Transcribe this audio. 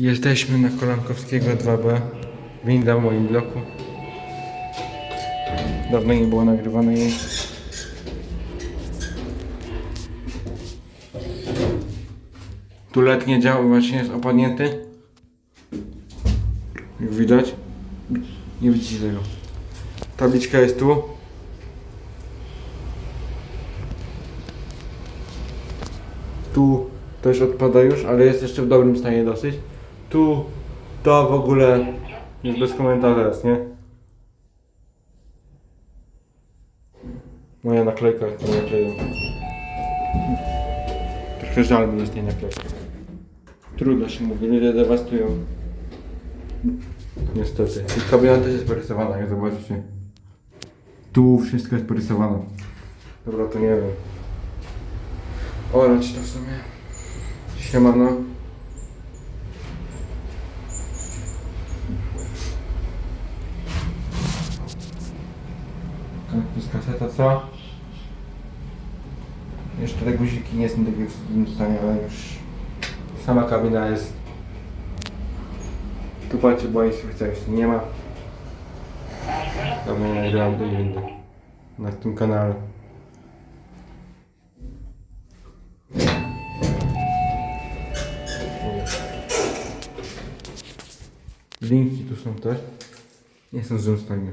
Jesteśmy na Kolankowskiego 2B. Winda w moim bloku. Dawno nie było nagrywane jej. Tu led nie działa, właśnie jest opadnięty. Jak widać. Nie widzicie tego. Tabliczka jest tu. Tu też odpada już, ale jest jeszcze w dobrym stanie dosyć. Tu to w ogóle jest bez komentarza jest, nie? Moja naklejka to nie kleją. Trochę żal mi jest tej naklejki. Trudno się mówi, ludzie dewastują. Niestety. I kabina też jest porysowana, jak zobaczycie. Tu wszystko jest porysowane. Dobra, to nie wiem. Orać to w sumie. Siemano. Jest kaseta, co? Jeszcze te guziki nie są takie w tym stanie, ale już sama kabina jest. Tu patrzcie, bo instrukcja jeszcze nie ma. Dawno nie nagrałem windy na tym kanale. Linki tu są też. Nie są z stanie.